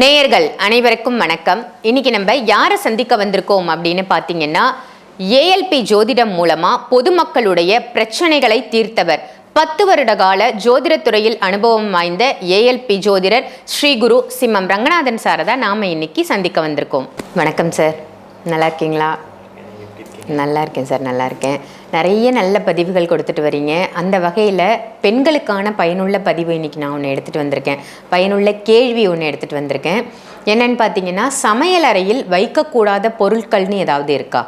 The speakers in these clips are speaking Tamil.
நேயர்கள் அனைவருக்கும் வணக்கம். இன்னைக்கு நம்ம யாரை சந்திக்க வந்திருக்கோம் அப்படின்னு பார்த்தீங்கன்னா ஏஎல்பி ஜோதிடம் மூலமாக பொதுமக்களுடைய பிரச்சனைகளை தீர்த்தவர் பத்து வருட கால ஜோதிடத்துறையில் அனுபவம் வாய்ந்த ஏஎல்பி ஜோதிடர் ஸ்ரீ குரு சிம்மம் ரங்கநாதன் சாரை தான் நாம இன்னைக்கு சந்திக்க வந்திருக்கோம். வணக்கம் சார். நல்லா இருக்கீங்களா? நல்லா இருக்கேன் சார் நல்லா இருக்கேன் நிறைய நல்ல பதிவுகள் கொடுத்துட்டு வரீங்க. அந்த வகையில் பெண்களுக்கான பயனுள்ள பதிவு இன்னைக்கு நான் ஒன்று எடுத்துகிட்டு வந்திருக்கேன். பயனுள்ள கேள்வி ஒன்று எடுத்துகிட்டு வந்திருக்கேன். என்னன்னு பார்த்தீங்கன்னா சமையல் அறையில் வைக்கக்கூடாத பொருட்கள்னு ஏதாவது இருக்கா?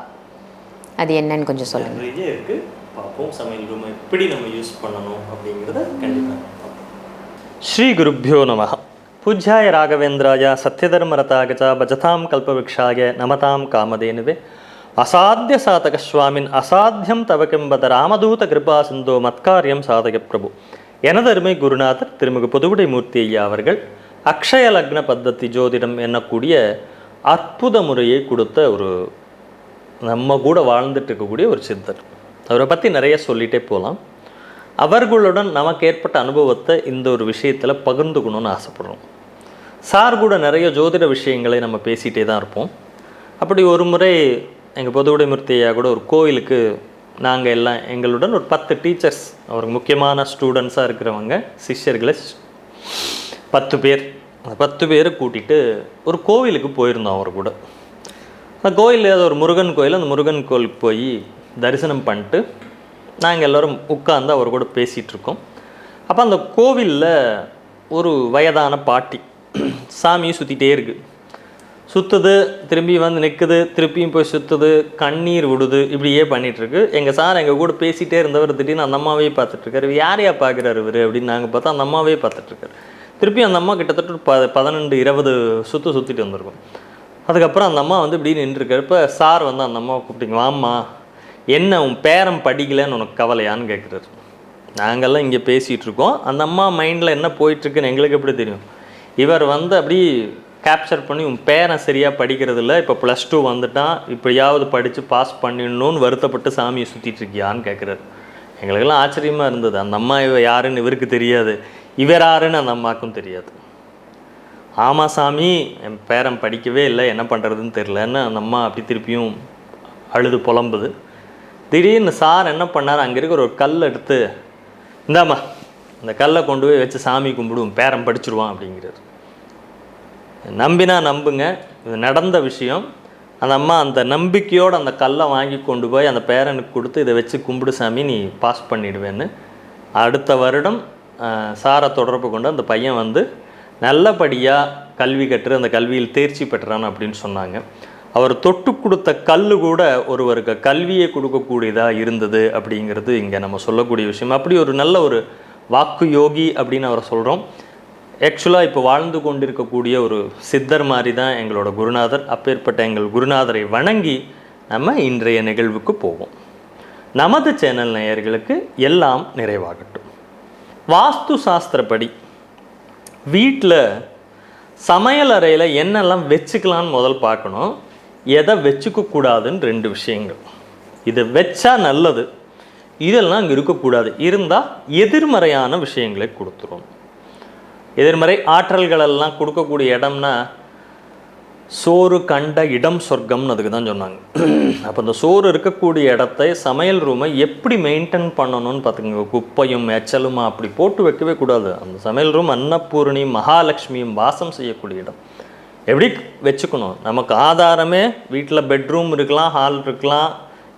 அது என்னன்னு கொஞ்சம் சொல்லுங்கள் நிறைய இருக்கு. பார்ப்போம் சமையல் ரூம் எப்படி நம்ம யூஸ் பண்ணணும் அப்படிங்கிறத கண்டிப்பாக பார்ப்போம். ஸ்ரீ குருப்பியோ நம பூஜ்யாய ராகவேந்திராய சத்யதர்மரதாக ச பஜதாம் கல்பவృక్షாய நமதாம் காமதேனுவே. அசாத்திய சாதக சுவாமின் அசாத்தியம் தவக்கெம்பத ராமதூத கிருபா சிந்தோ மத்காரியம் சாதக பிரபு. எனதருமை குருநாதர் திருமிகு புதுவுடை மூர்த்தி ஐயா அவர்கள் அக்ஷய லக்ன பத்தத்தி ஜோதிடம் என்னக்கூடிய அற்புத முறையை கொடுத்த ஒரு நம்ம கூட வாழ்ந்துட்டு இருக்கக்கூடிய ஒரு சித்தர். அவரை பற்றி நிறைய சொல்லிட்டே போகலாம் அவர்களுடன் நமக்கு ஏற்பட்ட அனுபவத்தை இந்த ஒரு விஷயத்தில் பகிர்ந்துக்கணும்னு ஆசைப்படுறோம். சார் கூட நிறைய ஜோதிட விஷயங்களை நம்ம பேசிகிட்டே தான் இருப்போம். அப்படி ஒரு முறை எங்கள் பொதுவுடைமூர்த்தியா கூட ஒரு கோயிலுக்கு நாங்கள் எல்லாம் எங்களுடன் ஒரு பத்து டீச்சர்ஸ் அவருக்கு முக்கியமான ஸ்டூடெண்ட்ஸாக இருக்கிறவங்க சிஷ்யர்களை பத்து பேர் அந்த பத்து பேரை கூட்டிகிட்டு ஒரு கோவிலுக்கு போயிருந்தோம் அவர் கூட. அந்த கோயில் ஏதோ ஒரு முருகன் கோயில் அந்த முருகன் கோயிலுக்கு போய் தரிசனம் பண்ணிட்டு நாங்கள் எல்லோரும் உட்காந்து அவர் கூட பேசிகிட்ருக்கோம். அப்போ அந்த கோவிலில் ஒரு வயதான பாட்டி சாமியை சுற்றிட்டே இருக்குது சுற்றுது திரும்பி வந்து நிற்குது திருப்பியும் போய் சுற்றுது கண்ணீர் விடுது இப்படியே பண்ணிகிட்ருக்கு எங்கள் சார் எங்கள் கூட பேசிகிட்டே இருந்தவர் திடீர்னு அந்த அம்மாவே பார்த்துட்ருக்காரு யாரையா பார்க்குறாரு இவர் அப்படின்னு நாங்கள் பார்த்தா அந்த அம்மாவே பார்த்துட்ருக்காரு திருப்பி அந்த அம்மா கிட்டத்தட்ட ஒரு ப பதினெண்டு இருபது சுற்று சுற்றிட்டு வந்திருக்கோம். அதுக்கப்புறம் அந்த அம்மா வந்து இப்படி நின்றுருக்கிறப்ப சார் வந்து அந்த அம்மாவை கூப்பிட்டீங்க. வாம்மா என்ன உன் பேரம் படிக்கலைன்னு உனக்கு கவலையான்னு கேட்குறாரு. நாங்கள்லாம் இங்கே பேசிகிட்ருக்கோம் அந்த அம்மா மைண்டில் என்ன போயிட்டுருக்குன்னு எங்களுக்கு எப்படி தெரியும்? இவர் வந்து அப்படி கேப்சர் பண்ணி உன் பேரன் சரியாக படிக்கிறதில்ல இப்போ ப்ளஸ் டூ வந்துட்டான் இப்படியாவது படித்து பாஸ் பண்ணிடணும்னு வருத்தப்பட்டு சாமியை சுற்றிட்டுருக்கியான்னு கேட்குறாரு எங்களுக்கெல்லாம் ஆச்சரியமாக இருந்தது. அந்த அம்மா இவ யாருன்னு இவருக்கு தெரியாது. இவர் யாருன்னு அந்த அம்மாவுக்கும் தெரியாது. ஆமாம் சாமி என் பேரன் படிக்கவே இல்லை என்ன பண்ணுறதுன்னு தெரிலன்னு அந்த அம்மா அப்படி திருப்பியும் அழுது புலம்புது. திடீர்னு சார் என்ன பண்ணார்? அங்கே இருக்கிற ஒரு கல் எடுத்து இந்தாம்மா அந்த கல்லை கொண்டு போய் வச்சு சாமி கும்பிடுவோம் பேரன் படிச்சிருவான் அப்படிங்கிறார். நம்பினா நம்புங்க. இது நடந்த விஷயம். அந்த அம்மா அந்த நம்பிக்கையோடு அந்த கல்லை வாங்கி கொண்டு போய் அந்த பேரனுக்கு கொடுத்து இதை வச்சு கும்பிடு சாமி நீ பாஸ் பண்ணிடுவேன்னு. அடுத்த வருடம் சாரை தொடர்பு கொண்டு அந்த பையன் வந்து நல்லபடியாக கல்வி கற்று அந்த கல்வியில் தேர்ச்சி பெற்றான் அப்படின்னு சொன்னாங்க. அவர் தொட்டு கொடுத்த கல் கூட ஒருவருக்கு கல்வியை கொடுக்கக்கூடியதாக இருந்தது அப்படிங்கிறது இங்கே நம்ம சொல்லக்கூடிய விஷயம். அப்படி ஒரு நல்ல ஒரு வாக்கு யோகி அப்படின்னு அவரை சொல்கிறோம் ஆக்சுவலாக இப்போ வாழ்ந்து கொண்டிருக்கக்கூடிய ஒரு சித்தர் மாதிரி தான் எங்களோட குருநாதர். அப்பேற்பட்ட எங்கள் குருநாதரை வணங்கி நம்ம இன்றைய நிகழ்வுக்கு போவோம். நமது சேனல் நேயர்களுக்கு எல்லாம் நிறைவாகட்டும். வாஸ்து சாஸ்திரப்படி வீட்டில் சமையல் அறையில் என்னெல்லாம் வச்சுக்கலான்னு முதல் பார்க்கணும். எதை வச்சுக்க கூடாதுன்னு ரெண்டு விஷயங்கள். இது வச்சா நல்லது. இதெல்லாம் அங்கே இருக்கக்கூடாது இருந்தால் எதிர்மறையான விஷயங்களை கொடுத்துரும். எதிர்மறை ஆற்றல்களெல்லாம் கொடுக்கக்கூடிய இடம்னா சோறு கண்ட இடம் சொர்க்கம்னு அதுக்கு தான் சொன்னாங்க. அப்போ இந்த சோறு இருக்கக்கூடிய இடத்தை சமையல் ரூமை எப்படி மெயின்டைன் பண்ணணும்னு பார்த்துக்கோங்க. குப்பையும் எச்சலுமா அப்படி போட்டு வைக்கவே கூடாது. அந்த சமையல் ரூம் அன்னபூரணி மகாலட்சுமியும் வாசம் செய்யக்கூடிய இடம். எப்படி வச்சுக்கணும்? நமக்கு ஆதாரமே வீட்டில் பெட்ரூம் இருக்கலாம் ஹால் இருக்கலாம்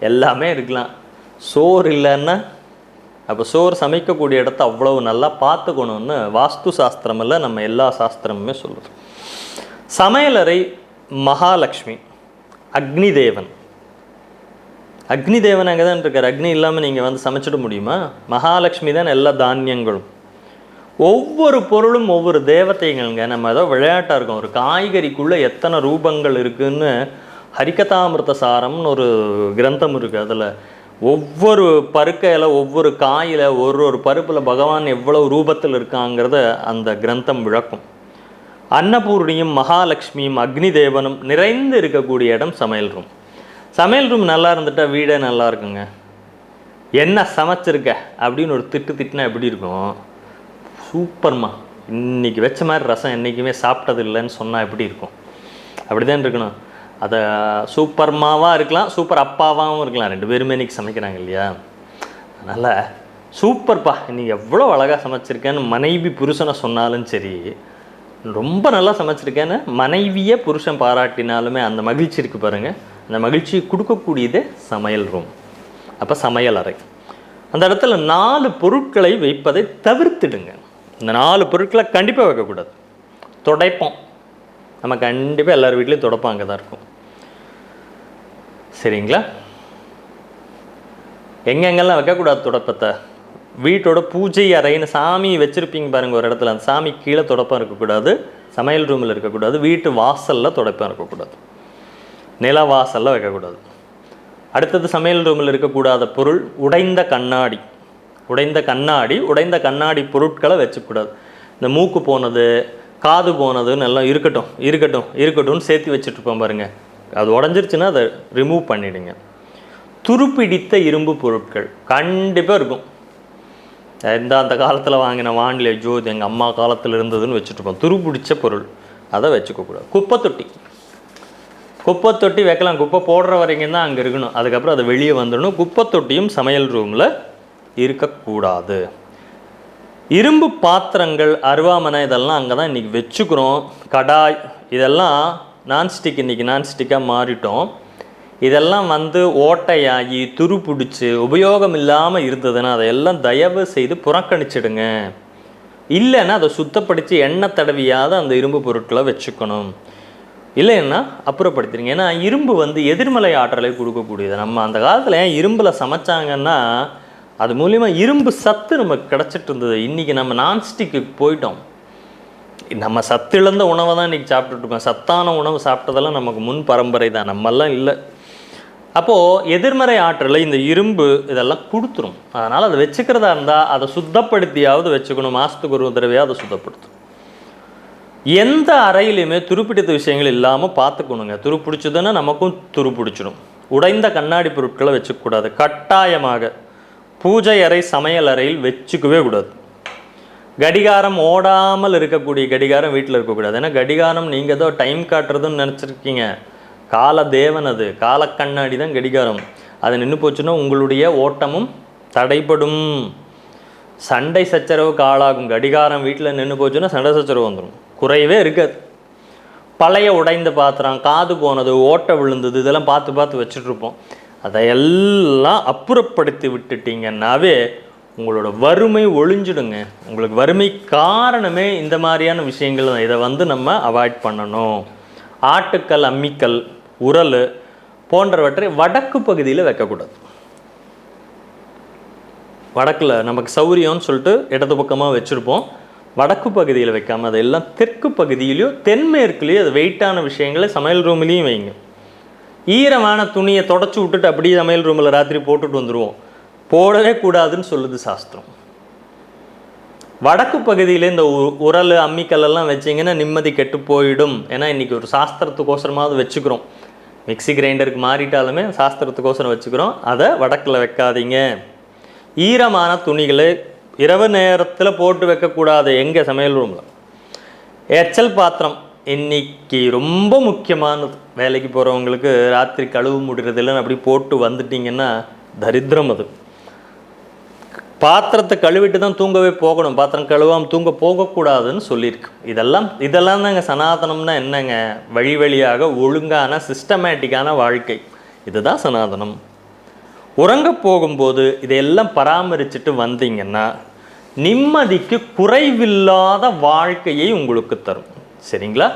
எல்லாமே இருக்கலாம். சோறு இல்லைன்னா அப்போ சோறு சமைக்கக்கூடிய இடத்த அவ்வளவு நல்லா பார்த்துக்கணும்னு வாஸ்து சாஸ்திரமில் நம்ம எல்லா சாஸ்திரமுமே சொல்லுது. சமையலறை மகாலட்சுமி அக்னி தேவன் அக்னி தேவன் அங்கே தான் இருக்கார். அக்னி இல்லாமல் நீங்கள் வந்து சமைச்சிட முடியுமா? மகாலட்சுமி தான் எல்லா தானியங்களும். ஒவ்வொரு பொருளும் ஒவ்வொரு தேவதைகள்ங்க. நம்ம ஏதோ விளையாட்டாக இருக்கோம். ஒரு காய்கறிக்குள்ளே எத்தனை ரூபங்கள் இருக்குன்னு ஹரிகதாமிருத சாரம்னு ஒரு கிரந்தம் இருக்குது அதில். ஒவ்வொரு பருக்கையில் ஒவ்வொரு காயில் ஒரு ஒரு பருப்பில் பகவான் எவ்வளோ ரூபத்தில் இருக்காங்கிறத அந்த கிரந்தம் விளக்கும். அன்னபூர்ணியும் மகாலட்சுமியும் அக்னி தேவனும் நிறைந்து இருக்கக்கூடிய இடம் சமையல் ரூம் சமையல் ரூம் நல்லா இருந்துட்டால் வீடே நல்லா இருக்குங்க. என்ன சமைச்சிருக்க? அப்படின்னு ஒரு திட்டு திட்டினா எப்படி இருக்கும்? சூப்பர்மா. இன்றைக்கி வச்ச மாதிரி ரசம் என்றைக்குமே சாப்பிட்டது இல்லைன்னு சொன்னால் எப்படி இருக்கும்? அப்படி தான் இருக்கணும். அதை சூப்பர் மாவாக இருக்கலாம் சூப்பர் அப்பாவாகவும் இருக்கலாம். ரெண்டு பேருமே இன்னைக்கு சமைக்கிறாங்க இல்லையா? அதனால் சூப்பர்ப்பா நீ எவ்வளோ அழகாக சமைச்சிருக்கேன்னு மனைவி புருஷனை சொன்னாலும் சரி ரொம்ப நல்லா சமைச்சிருக்கேன்னு மனைவியே புருஷன் பாராட்டினாலுமே அந்த மகிழ்ச்சி இருக்குது பாருங்கள் அந்த மகிழ்ச்சியை கொடுக்கக்கூடியதே சமையல் ரூம் அப்போ சமையல் அறை. அந்த இடத்துல நாலு பொருட்களை வைப்பதை தவிர்த்துடுங்க. இந்த நாலு பொருட்களை கண்டிப்பாக வைக்கக்கூடாது. துடைப்போம். நம்ம கண்டிப்பாக எல்லார் வீட்லேயும் துடைப்பம் அங்கே தான் இருக்கும். சரிங்களா? எங்கெங்கெல்லாம் வைக்கக்கூடாது துடப்பத்தை? வீட்டோட பூஜை அறைன்னு சாமி வச்சுருப்பீங்க பாருங்கள் ஒரு இடத்துல. அந்த சாமி கீழே துடப்பம் இருக்கக்கூடாது. சமையல் ரூமில் இருக்கக்கூடாது. வீட்டு வாசலில் துடைப்பம் இருக்கக்கூடாது. நில வாசலில் வைக்கக்கூடாது. அடுத்தது சமையல் ரூமில் இருக்கக்கூடாத பொருள் உடைந்த கண்ணாடி. உடைந்த கண்ணாடி உடைந்த கண்ணாடி பொருட்களை வச்சுக்கூடாது. இந்த மூக்கு போனது காது போனதுன்னு எல்லாம் இருக்கட்டும் இருக்கட்டும் இருக்கட்டும்னு சேர்த்து வச்சுட்ருப்போம் பாருங்கள் அது உடஞ்சிருச்சுன்னா அதை ரிமூவ் பண்ணிவிடுங்க துருப்பிடித்த இரும்பு பொருட்கள் கண்டிப்பாக இருக்கும். இந்த அந்த காலத்தில் வாங்கின வானிலை ஜோதி எங்கள் அம்மா காலத்தில் இருந்ததுன்னு வச்சுட்ருப்போம் துருப்பிடிச்ச பொருள். அதை வச்சுக்கக்கூடாது குப்பை தொட்டி. குப்பை தொட்டி வைக்கலாம். குப்பை போடுற வரைக்கும் தான் அங்கே இருக்கணும். அதுக்கப்புறம் அதை வெளியே வந்துடணும். குப்பை தொட்டியும் சமையல் ரூமில் இருக்கக்கூடாது. இரும்பு பாத்திரங்கள் அருவாமனை இதெல்லாம் அங்கே தான் இன்றைக்கி வச்சுக்கிறோம். கடாய் இதெல்லாம் நான்ஸ்டிக் இன்றைக்கி நான்ஸ்டிக்காக மாறிட்டோம். இதெல்லாம் வந்து ஓட்டையாகி துரு பிடிச்சி உபயோகம் இல்லாமல் இருந்ததுன்னா அதையெல்லாம் தயவு செய்து புறக்கணிச்சிடுங்க. இல்லைன்னா அதை சுத்தப்படுத்தி எண்ணெய் தடவியாவது அந்த இரும்பு பொருட்களை வச்சுக்கணும். இல்லைன்னா அப்புறப்படுத்திடுங்க. ஏன்னா இரும்பு வந்து எதிர்மலை ஆற்றலை கொடுக்கக்கூடியது. நம்ம அந்த காலத்தில் ஏன் இரும்பில் சமைச்சாங்கன்னா அது மூலிமா இரும்பு சத்து நமக்கு கிடச்சிட்டு இருந்தது. இன்றைக்கி நம்ம நான்ஸ்டிக்கு போயிட்டோம். நம்ம சத்து இழந்த உணவை தான் இன்றைக்கி சாப்பிட்டுட்டு சத்தான உணவு சாப்பிட்டதெல்லாம் நமக்கு முன் பரம்பரை தான். நம்மெல்லாம் இல்லை. அப்போது எதிர்மறை ஆற்றலை இந்த இரும்பு இதெல்லாம் கொடுத்துரும். அதனால் அதை வச்சுக்கிறதா இருந்தால் அதை சுத்தப்படுத்தியாவது வச்சுக்கணும். மாதத்துக்கு ஒரு தடவையாக அதை சுத்தப்படுத்தும். எந்த அறையிலையுமே துருப்பிடித்த விஷயங்கள் இல்லாமல் பார்த்துக்கணுங்க. துருப்பிடிச்சதுன்னா நமக்கும் துருப்பிடிச்சிடும் உடைந்த கண்ணாடி பொருட்களை வச்சுக்கக்கூடாது. கட்டாயமாக. பூஜை அறை சமையல் அறையில் வச்சுக்கவே கூடாது. கடிகாரம் ஓடாமல் இருக்கக்கூடிய கடிகாரம் வீட்டில் இருக்கக்கூடாது. ஏன்னா கடிகாரம் நீங்கள் ஏதோ டைம் காட்டுறதுன்னு நினச்சிருக்கீங்க. கால தேவன் அது. கால கண்ணாடி தான் கடிகாரம். அது நின்று போச்சுன்னா உங்களுடைய ஓட்டமும் தடைப்படும் சண்டை சச்சரவுக்கு ஆளாகும். கடிகாரம் வீட்டில் நின்று போச்சுன்னா சண்டை சச்சரவு வந்துடும் குறையவே இருக்காது. பழைய உடைந்த பாத்திரம் காது போனது ஓட்டை விழுந்தது இதெல்லாம் பார்த்து பார்த்து வச்சுட்ருப்போம் அதையெல்லாம் அப்புறப்படுத்தி விட்டுட்டீங்கன்னாவே உங்களோட வறுமை ஒழிஞ்சிடுங்க. உங்களுக்கு வறுமை காரணமே இந்த மாதிரியான விஷயங்கள் தான். இதை வந்து நம்ம அவாய்ட் பண்ணணும். ஆட்டுக்கல் அம்மிக்கல் உரல் போன்றவற்றை வடக்கு பகுதியில் வைக்கக்கூடாது. வடக்கில் நமக்கு சௌரியம்னு சொல்லிட்டு இடது பக்கமாக வச்சுருப்போம். வடக்கு பகுதியில் வைக்காம அதெல்லாம் தெற்கு பகுதியிலையோ தென்மேற்குலேயோ அது வெயிட்டான விஷயங்களை சமையல் ரூம்லேயும் வைங்க. ஈரமான துணியை தொடச்சி விட்டுட்டு அப்படியே சமையல் ரூமில் ராத்திரி போட்டுட்டு வந்துடுவோம் போடவே கூடாதுன்னு சொல்லுது சாஸ்திரம். வடக்கு பகுதியில் இந்த உ- உரல் அம்மிக்கல்லாம் வச்சிங்கன்னா நிம்மதி கெட்டு போயிடும். ஏன்னா இன்றைக்கி ஒரு சாஸ்திரத்துக்கோசரமாவது வச்சுக்கிறோம். மிக்ஸி கிரைண்டருக்கு மாறிட்டாலுமே சாஸ்திரத்துக்கோசரம் வச்சுக்கிறோம். அதை வடக்கில் வைக்காதீங்க. ஈரமான துணிகளை இரவு நேரத்தில் போட்டு வைக்கக்கூடாது. எங்கே? சமையல் ரூமில். எச்சல் பாத்திரம் இன்னைக்கு ரொம்ப முக்கியமானது. வேலைக்கு போகிறவங்களுக்கு ராத்திரி கழுவு முடிகிறது இல்லைன்னு அப்படி போட்டு வந்துட்டிங்கன்னா தரித்திரம் அது. பாத்திரத்தை கழுவிட்டு தான் தூங்கவே போகணும். பாத்திரம் கழுவாமல் தூங்க போகக்கூடாதுன்னு சொல்லியிருக்கு. இதெல்லாம் இதெல்லாம் தாங்க சனாதனம்னா என்னங்க? வழி வழியாக ஒழுங்கான சிஸ்டமேட்டிக்கான வாழ்க்கை. இதுதான் சனாதனம். உறங்க போகும்போது இதையெல்லாம் பராமரிச்சுட்டு வந்தீங்கன்னா நிம்மதிக்கு குறைவில்லாத வாழ்க்கையை உங்களுக்கு தரும். சரிங்களா?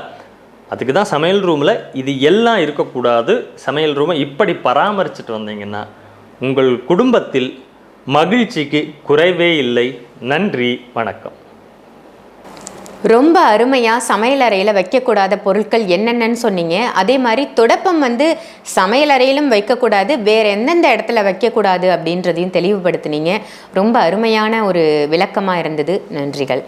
அதுக்கு தான் சமையல் ரூமில் இது எல்லாம் இருக்கக்கூடாது. சமையல் ரூமை இப்படி பராமரிச்சுட்டு வந்தீங்கன்னா உங்கள் குடும்பத்தில் மகிழ்ச்சிக்கு குறைவே இல்லை. நன்றி வணக்கம். ரொம்ப அருமையாக சமையலறையில் வைக்கக்கூடாத பொருட்கள் என்னென்னன்னு சொன்னீங்க. அதே மாதிரி துடப்பம் வந்து சமையலறையிலும் வைக்கக்கூடாது வேறு எந்தெந்த இடத்துல வைக்கக்கூடாது அப்படின்றதையும் தெளிவுபடுத்துனீங்க. ரொம்ப அருமையான ஒரு விளக்கமாக இருந்தது. நன்றிகள்.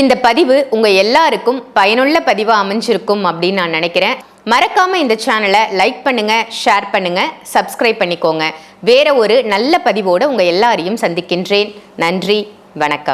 இந்த பதிவு உங்கள் எல்லாருக்கும் பயனுள்ள பதிவாக அமைஞ்சிருக்கும் அப்படின்னு நான் நினைக்கிறேன். மறக்காமல் இந்த சேனலை லைக் பண்ணுங்கள் ஷேர் பண்ணுங்கள் சப்ஸ்கிரைப் பண்ணிக்கோங்க. வேற ஒரு நல்ல பதிவோடு உங்கள் எல்லாரையும் சந்திக்கின்றேன். நன்றி வணக்கம்.